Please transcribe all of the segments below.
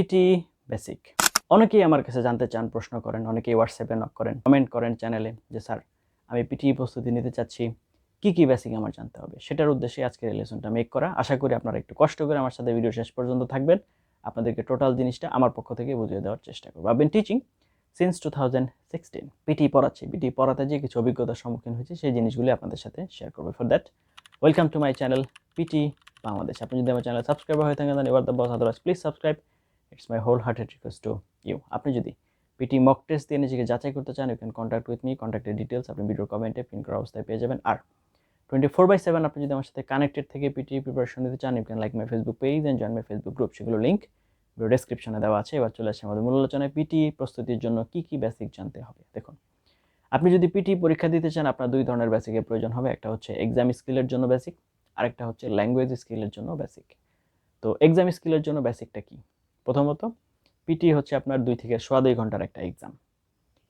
PT basic অনেকেই আমার কাছে জানতে চান, প্রশ্ন করেন, অনেকেই হোয়াটসঅ্যাপে নক করেন কমেন্ট করেন চ্যানেলে যে, স্যার, আমি পিটি প্রস্তুতি নিতে চাচ্ছি। কি কি বেসিক আমার জানতে হবে? সেটার উদ্দেশ্যে আজকের রিলেশনটা মেক করা। আশা করি আপনারা একটু কষ্ট করে আমার সাথে ভিডিও শেষ পর্যন্ত থাকবেন। আপনাদেরকে টোটাল জিনিসটা আমার পক্ষ থেকে বুঝিয়ে দেওয়ার চেষ্টা করব। আবেন teaching since two thousand sixteen PT পড়াচ্ছি। পিটি পড়াতে যে কিছু অভিজ্ঞতার সম্মুখীন হয়েছে, সেই জিনিসগুলি আপনাদের সাথে শেয়ার করব। For that welcome to my channel PT Bangladesh আপনি যদি আমার চ্যানেল সাবস্ক্রাইবার হয়ে থাকেন এবার the boss otherwise please subscribe it's my wholehearted request to you আপনি যদি পিটি মক টেস্ট দিয়ে নিজেকে যাচাই করতে চান you can contact with me কন্ট্যাক্টের details আপনি ভিডিওর কমেন্টে পিন করা অবস্থায় পেয়ে যাবেন। আর টোয়েন্টি ফোর বাই সেভেন আপনি যদি আমার সাথে কানেক্টেড থেকে পিটি প্রিপারেশন নিতে চান you can like my Facebook page and join my Facebook group সেগুলো লিঙ্ক ভিডিও ডেসক্রিপশনে দেওয়া আছে। এবার চলে আসছে আমাদের মূল আলোচনায়। পিটি প্রস্তুতির জন্য কি কি বেসিক জানতে হবে? দেখুন, আপনি যদি পিটি পরীক্ষা দিতে চান, আপনার দুই ধরনের বেসিকের প্রয়োজন হবে। একটা হচ্ছে এক্সাম স্কিলের জন্য বেসিক আরেকটা হচ্ছে ল্যাঙ্গুয়েজ স্কিলের জন্য বেসিক তো এক্সাম স্কিলের জন্য বেসিকটা কি? প্রথমত পিটি হচ্ছে আপনার দুই থেকে সোয়া দুই ঘণ্টার একটা এক্সাম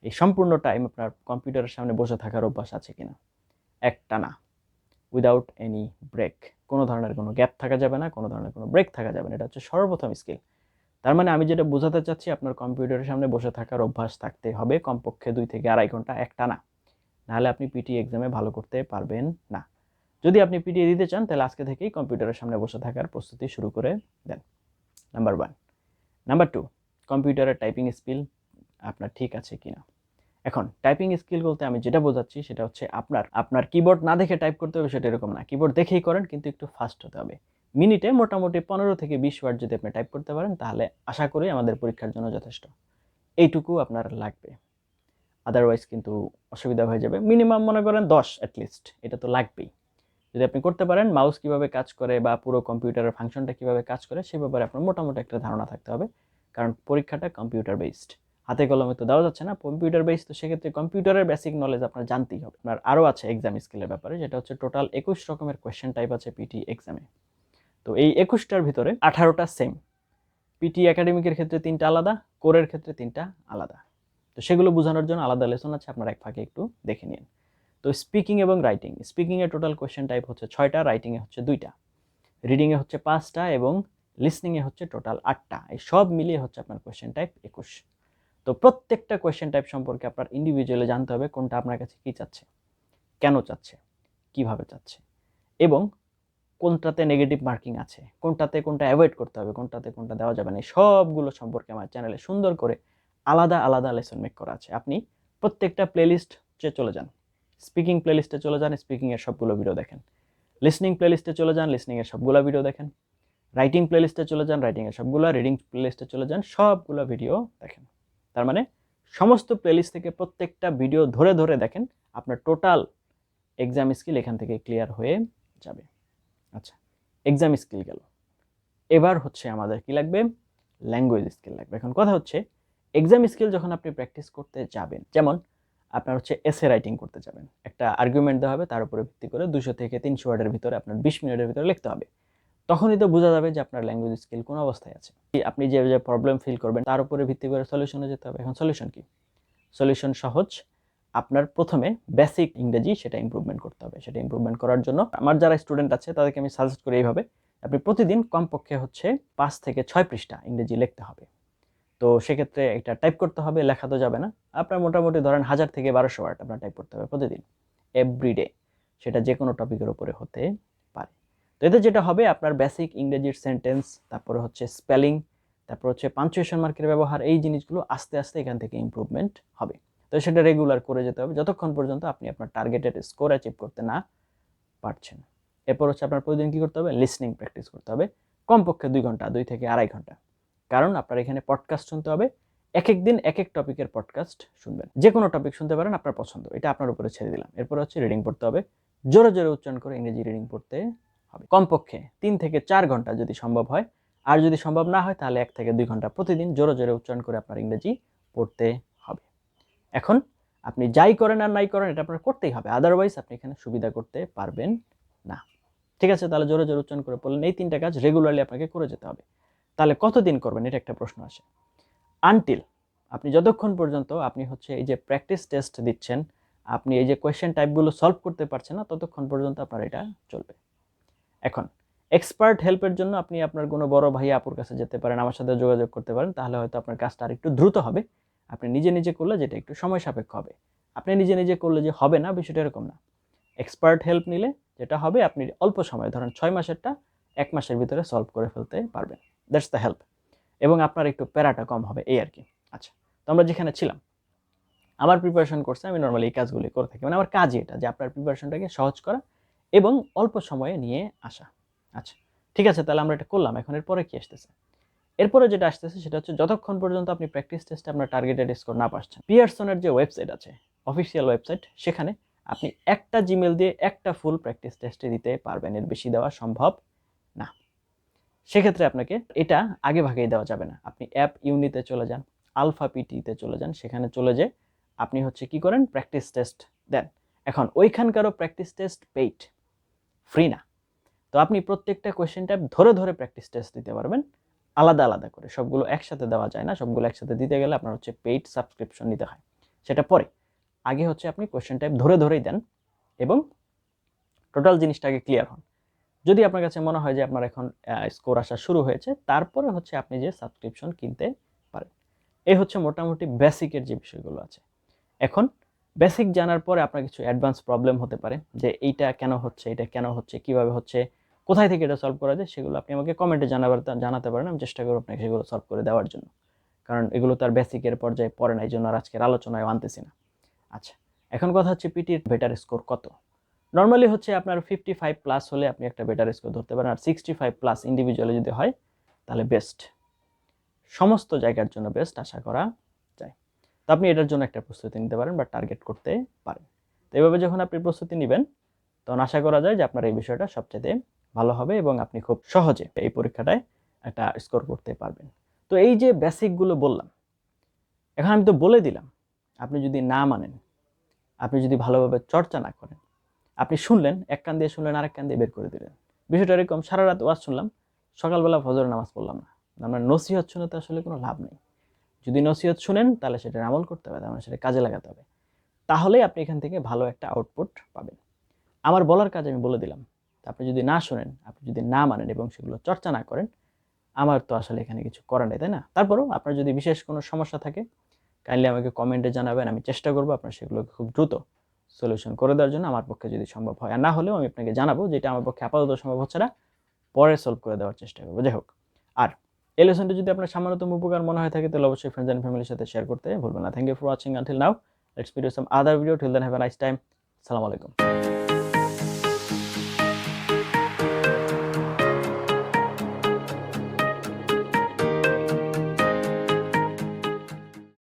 এই সম্পূর্ণ টাইম আপনার কম্পিউটারের সামনে বসে থাকার অভ্যাস আছে কিনা? একটা না। উইদাউট এনি ব্রেক কোনো ধরনের কোনো গ্যাপ থাকা যাবে না, কোনো ধরনের কোনো ব্রেক থাকা যাবে না। এটা হচ্ছে সর্বপ্রথম স্কিল তার মানে আমি যেটা বোঝাতে চাচ্ছি, আপনার কম্পিউটারের সামনে বসে থাকার অভ্যাস থাকতে হবে কমপক্ষে দুই থেকে আড়াই ঘণ্টা, একটা না। নাহলে আপনি পিটি এক্সামে ভালো করতে পারবেন না। যদি আপনি পিটি দিতে চান, তাহলে আজকে থেকেই কম্পিউটারের সামনে বসে থাকার প্রস্তুতি শুরু করে দেন। নাম্বার ওয়ান নাম্বার টু কম্পিউটারের টাইপিং স্কিল আপনার ঠিক আছে কিনা? এখন টাইপিং স্কিল বলতে আমি যেটা বোঝাচ্ছি সেটা হচ্ছে আপনার আপনার কিবোর্ড না দেখে টাইপ করতে হবে সেটা এরকম না। কিবোর্ড দেখেই করেন, কিন্তু একটু ফাস্ট হতে হবে। মিনিটে মোটামুটি পনেরো থেকে বিশ ওয়ার্ড যদি আপনি টাইপ করতে পারেন, তাহলে আশা করি আমাদের পরীক্ষার জন্য যথেষ্ট। এইটুকু আপনার লাগবে। আদারওয়াইজ কিন্তু অসুবিধা হয়ে যাবে। মিনিমাম মনে করেন দশ অ্যাটলিস্ট এটা তো লাগবেই। যদি আপনি করতে পারেন মাউস কীভাবে কাজ করে বা পুরো কম্পিউটারের ফাংশনটা কীভাবে কাজ করে, সে ব্যাপারে আপনার মোটামুটি একটা ধারণা থাকতে হবে। কারণ পরীক্ষাটা কম্পিউটার বেসড হাতে কলমে তো দেওয়া যাচ্ছে না কম্পিউটার বেসড তো সেক্ষেত্রে কম্পিউটারের বেসিক নলেজ আপনার জানতেই হবে। আপনার আরও আছে এক্সাম স্কিলের ব্যাপারে, যেটা হচ্ছে টোটাল একুশ রকমের কোয়েশ্চেন টাইপ আছে পিটি এক্সামে তো এই একুশটার ভিতরে আঠারোটা সেম পিটি একাডেমিকের ক্ষেত্রে তিনটা আলাদা কোরের ক্ষেত্রে তিনটা আলাদা। তো সেগুলো বোঝানোর জন্য আলাদা লেসন আছে, আপনারা এক ফাঁকে একটু দেখে নিন। তো স্পিকিং এবং রাইটিং স্পিকিংয়ে টোটাল কোয়েশ্চেন টাইপ হচ্ছে ছয়টা রাইটিংয়ে হচ্ছে দুইটা। রিডিংয়ে হচ্ছে পাঁচটা এবং লিসনিংয়ে হচ্ছে টোটাল আটটা। এই সব মিলিয়ে হচ্ছে আপনার কোয়েশ্চেন টাইপ একুশ। তো প্রত্যেকটা কোয়েশ্চেন টাইপ সম্পর্কে আপনার ইন্ডিভিজুয়ালি জানতে হবে কোনটা আপনার কাছে কী চাচ্ছে, কেন চাচ্ছে, কীভাবে চাচ্ছে এবং কোনটাতে নেগেটিভ মার্কিং আছে, কোনটাতে কোনটা অ্যাভয়েড করতে হবে, কোনটাতে কোনটা দেওয়া যাবে না সবগুলো সম্পর্কে আমার চ্যানেলে সুন্দর করে আলাদা আলাদা লেসন মেক করা আছে। আপনি প্রত্যেকটা প্লেলিস্ট চলে যান। স্পিকিং প্লেলিস্টে চলে যান স্পিকিংয়ের সবগুলো ভিডিও দেখেন। লিসনিং প্লেলিস্টে চলে যান লিসনিংয়ের সবগুলো ভিডিও দেখেন। রাইটিং প্লেলিস্টে চলে যান রাইটিংয়ের সবগুলো রিডিং প্লেলিস্টে চলে যান, সবগুলো ভিডিও দেখেন। তার মানে সমস্ত প্লেলিস্ট থেকে প্রত্যেকটা ভিডিও ধরে ধরে দেখেন, আপনার টোটাল এক্সাম স্কিল এখান থেকে ক্লিয়ার হয়ে যাবে। আচ্ছা এক্সাম স্কিল গেল। এবার হচ্ছে আমাদের কি লাগবে? ল্যাঙ্গুয়েজ স্কিল লাগবে। এখন কথা হচ্ছে এক্সাম স্কিল যখন আপনি প্র্যাকটিস করতে যাবেন, যেমন আপনার হচ্ছে এসে রাইটিং করতে যাবেন, একটা আর্গুমেন্ট দেওয়া হবে, তার উপরে ভিত্তি করে দুশো থেকে তিনশো ওয়ার্ডের ভিতরে আপনার বিশ মিনিটের ভিতরে লিখতে হবে। তখনই তো বোঝা যাবে যে আপনার ল্যাঙ্গুয়েজ স্কিল কোন অবস্থায় আছে। আপনি যে যে প্রবলেম ফিল করবেন, তার উপরে ভিত্তি করে সলিউশনে যেতে হবে। এখন সলিউশন কি? সলিউশন সহজ। আপনার প্রথমে বেসিক ইংরেজি সেটা ইমপ্রুভমেন্ট করতে হবে। সেটা ইমপ্রুভমেন্ট করার জন্য আমার যারা স্টুডেন্ট আছে, তাদেরকে আমি সাজেস্ট করি এইভাবে, আপনি প্রতিদিন কমপক্ষে হচ্ছে পাঁচ থেকে ছয় পৃষ্ঠা ইংরেজি লিখতে হবে। তো সেক্ষেত্রে এটা টাইপ করতে হবে, লেখা তো যাবে না। আপনার মোটামুটি ধরেন হাজার থেকে বারোশো ওয়ার্ড আপনার টাইপ করতে হবে প্রতিদিন এভরিডে সেটা যে কোনো টপিকের উপরে হতে তো এতে যেটা হবে, আপনার বেসিক ইংরেজির সেন্টেন্স তারপরে হচ্ছে স্পেলিং তারপর হচ্ছে পাঞ্চুয়েশন মার্কের ব্যবহার, এই জিনিসগুলো আস্তে আস্তে এখান থেকে ইমপ্রুভমেন্ট হবে। তো সেটা রেগুলার করে যেতে হবে, যতক্ষণ পর্যন্ত আপনি আপনার টার্গেটেড স্কোর অ্যাচিভ করতে না পারছেন। এরপর হচ্ছে আপনার প্রতিদিন কী করতে হবে? লিসনিং প্র্যাকটিস করতে হবে, কমপক্ষে দুই ঘণ্টা, দুই থেকে আড়াই ঘণ্টা। কারণ আপনার এখানে পডকাস্ট শুনতে হবে এক এক দিন এক এক টপিকের পডকাস্ট শুনবেন। যে কোনো টপিক শুনতে পারেন, আপনার পছন্দ, এটা আপনার উপরে ছেড়ে দিলাম। এরপর হচ্ছে রিডিং পড়তে হবে, জোরে জোরে উচ্চারণ করে ইংরেজি রিডিং পড়তে হবে। কমপক্ষে তিন থেকে চার ঘণ্টা যদি সম্ভব হয়। আর যদি সম্ভব না হয়, তাহলে এক থেকে দুই ঘণ্টা প্রতিদিন জোরে জোরে উচ্চারণ করে আপনার ইংরেজি পড়তে হবে। এখন আপনি যাই করেন আর নাই করেন, এটা আপনার করতেই হবে। আদারওয়াইজ আপনি এখানে সুবিধা করতে পারবেন না। ঠিক আছে? তাহলে জোরে জোরে উচ্চারণ করে পড়লেন। এই তিনটা কাজ রেগুলারলি আপনাকে করে যেতে হবে। তাহলে কতদিন করবেন? এটা একটা প্রশ্ন আসে। আনটিল আপনি যতক্ষণ পর্যন্ত আপনি হচ্ছে এই যে প্র্যাকটিস টেস্ট দিচ্ছেন, আপনি এই যে কোয়েশ্চেন টাইপগুলো সলভ করতে পারছেন না, ততক্ষণ পর্যন্ত আপনার এটা চলবে। এখন এক্সপার্ট হেল্পের জন্য আপনি আপনার কোনো বড় ভাই আপুর কাছে যেতে পারেন, আমার সাথে যোগাযোগ করতে পারেন, তাহলে হয়তো আপনার কাজটা আর একটু দ্রুত হবে। আপনি নিজে নিজে করলে যেটা একটু সময় সাপেক্ষ হবে। আপনি নিজে নিজে করলে যে হবে না, বিষয়টা এরকম না। এক্সপার্ট হেল্প নিলে যেটা হবে, আপনি অল্প সময়, ধরেন ছয় মাসেরটা এক মাসের ভিতরে সলভ করে ফেলতে পারবেন। দ্যাটস দ্য হেল্প এবং আপনার একটু প্যারাটা কম হবে, এই আর কি আচ্ছা তো আমরা যেখানে ছিলাম, আমার প্রিপারেশন করছে আমি নর্মালি এই কাজগুলি করে থাকি। মানে আমার কাজই এটা, যে আপনার প্রিপারেশনটাকে সহজ করা এবং অল্প সময়ে নিয়ে আসা। আচ্ছা ঠিক আছে, তাহলে আমরা এটা করলাম। এখন এরপরে কি আসতেছে? এরপরে যেটা আসতেছে সেটা হচ্ছে যতক্ষণ পর্যন্ত আপনি প্র্যাকটিস টেস্টে আপনার টার্গেটেড স্কোর না পাচ্ছেন পিয়ারসনের যে ওয়েবসাইট আছে অফিসিয়াল ওয়েবসাইট সেখানে আপনি একটা জিমেল দিয়ে একটা ফুল প্র্যাকটিস টেস্টে দিতে পারবেন। এর বেশি দেওয়া সম্ভব না। সেক্ষেত্রে আপনাকে এটা আগে ভাগেই দেওয়া যাবে না। আপনি অ্যাপ ইউনিতে চলে যান আলফা পিটিতে চলে যান, সেখানে চলে যে আপনি হচ্ছে কি করেন? প্র্যাকটিস টেস্ট দেন। এখন ওইখানকারও প্র্যাকটিস টেস্ট পেইড ফ্রি না। তো আপনি প্রত্যেকটা কোয়েশ্চেন টাইপ ধরে ধরে প্র্যাকটিস টেস্ট দিতে পারবেন। আলাদা আলাদা করে। সবগুলো একসাথে দেওয়া যায় না। সবগুলো একসাথে দিতে গেলে আপনার হচ্ছে পেইড সাবস্ক্রিপশন নিতে হয়। সেটা পরে। আগে হচ্ছে আপনি কোয়েশ্চেন টাইপ ধরে ধরেই দেন এবং টোটাল জিনিসটাকে ক্লিয়ার হন। যদি আপনার কাছে মনে হয় যে আপনার এখন স্কোর আসা শুরু হয়েছে, তারপরে হচ্ছে আপনি যে সাবস্ক্রিপশন কিনতে পারেন। এই হচ্ছে মোটামুটি বেসিকের যে বিষয়গুলো আছে। এখন বেসিক জানার পরে আপনার কিছু অ্যাডভান্স প্রবলেম হতে পারে যে এইটা কেন হচ্ছে, এটা কেন হচ্ছে, কীভাবে হচ্ছে, কোথায় থেকে এটা সলভ করা যায় সেগুলো আপনি আমাকে কমেন্টে জানাবার জানাতে পারেন। আমি চেষ্টা করব আপনাকে সেগুলো সলভ করে দেওয়ার জন্য। কারণ এগুলো তার বেসিকের পর্যায়ে পড়ে না এই জন্য আর আজকের আলোচনায় আনতেছি না। আচ্ছা এখন কথা হচ্ছে পিটির বেটার স্কোর কত? নর্মালি হচ্ছে আপনার ফিফটি ফাইভ প্লাস হলে আপনি একটা বেটার স্কোর ধরতে পারেন, আর সিক্সটি ফাইভ প্লাস ইন্ডিভিজুয়ালি যদি হয়, তাহলে বেস্ট সমস্ত জায়গার জন্য বেস্ট আশা করা আপনি এটার জন্য একটা প্রস্তুতি নিতে পারেন বা টার্গেট করতে পারেন। তো এইভাবে যখন আপনি প্রস্তুতি নেবেন, তখন আশা করা যায় যে আপনার এই বিষয়টা সবচেয়ে ভালো হবে এবং আপনি খুব সহজে এই পরীক্ষাটায় একটা স্কোর করতে পারবেন। তো এই যে বেসিকগুলো বললাম, এখন আমি তো বলে দিলাম, আপনি যদি না মানেন, আপনি যদি ভালোভাবে চর্চা না করেন, আপনি শুনলেন, এক কান দিয়ে শুনলেন, আরেক কান দিয়ে বের করে দিলেন। বিষয়টা এরকম, সারা রাত ওয়াজ শুনলাম, সকালবেলা ফজর নামাজ পড়লাম না। আপনার নসিহত শুনে তো আসলে কোনো লাভ নেই। যদি নসিহত শুনেন, তাহলে সেটা আমল করতে হবে তাহলে সেটা কাজে লাগাতে হবে। তাহলেই আপনি এখান থেকে ভালো একটা আউটপুট পাবেন। আমার বলার কাজ আমি বলে দিলাম। আপনি যদি না শোনেন, আপনি যদি না মানেন এবং সেগুলো চর্চা না করেন, আমার তো আসলে এখানে কিছু করার নেই, তাই না? তারপরেও আপনার যদি বিশেষ কোনো সমস্যা থাকে, কাইন্ডলি আমাকে কমেন্টে জানাবেন, আমি চেষ্টা করব আপনার সেগুলোকে খুব দ্রুত সলিউশন করে দেওয়ার জন্য। আমার পক্ষে যদি সম্ভব হয়, আর না হলেও আমি আপনাকে জানাব, যেটা আমার পক্ষে আপাতত সম্ভব হচ্ছে না, পরে সলভ করে দেওয়ার চেষ্টা করব। যাই হোক, আর এই লেসনটি যদি আপনার সামান্যতম উপকার মনে হয় থাকে, তাহলে অবশ্যই ফ্রেন্ডস অ্যান্ড ফ্যামিলির সাথে শেয়ার করতে ভুলবেন না। Thank you for watching until now let's video some other video till then have a nice time সালাম আলাইকুম